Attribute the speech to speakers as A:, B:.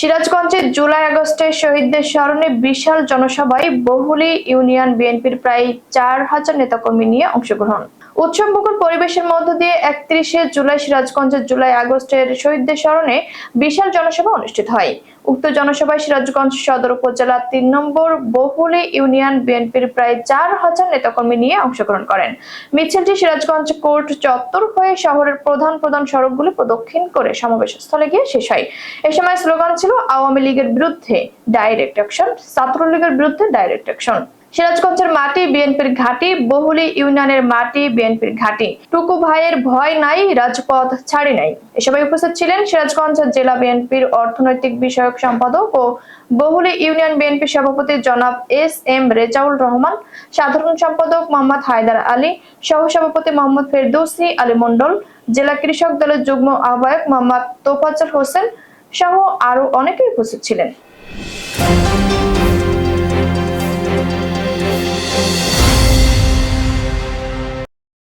A: সিরাজগঞ্জে জুলাই আগস্টে শহীদদের স্মরণে বিশাল জনসভায় বহুলি ইউনিয়ন বিএনপির প্রায় চার হাজার নেতাকর্মী নিয়ে অংশগ্রহণ। উৎসবমুখর পরিবেশের মধ্য দিয়ে একত্রিশে জুলাই সিরাজগঞ্জের জুলাই আগস্টের শহীদদের স্মরণে বিশাল জনসভা অনুষ্ঠিত হয়। উক্ত জনসভায় সিরাজগঞ্জ সদর উপজেলা তিন নম্বর বহুলি ইউনিয়ন বিএনপির প্রায় চার হাজার নেতাকর্মী নিয়ে অংশগ্রহণ করেন। মিছিলটি সিরাজগঞ্জ কোর্ট চত্বর হয়ে শহরের প্রধান প্রধান সড়কগুলি প্রদক্ষিণ করে সমাবেশ স্থলে গিয়ে শেষ হয়। এ সময় স্লোগান ছিল, আওয়ামী লীগের বিরুদ্ধে ডাইরেক্ট অ্যাকশন ছাত্রলীগের বিরুদ্ধে ডাইরেক্ট অ্যাকশন সিরাজগঞ্জের মাটি, বিএনপির ঘাঁটি, বহুলি ইউনিয়নের মাটি, বিএনপির ঘাঁটি। টুকু ভাইয়ের ভয় নাই, রাজপথ ছাড়ি নাই। এসবাই উপস্থিত ছিলেন সিরাজগঞ্জ জেলা বিএনপির অর্থনৈতিক বিষয়ক সম্পাদক ও বহুলি ইউনিয়ন বিএনপি সভাপতি জনাব এস এম রেজাউল রহমান, সাধারণ সম্পাদক মোহাম্মদ হায়দার আলী, সহসভাপতি মোহাম্মদ ফেরদৌসি আলী মন্ডল জেলা কৃষক দলের যুগ্ম আহ্বায়ক মোহাম্মদ তোফাজ্জল হোসেন সহ আরও অনেকেই উপস্থিত ছিলেন।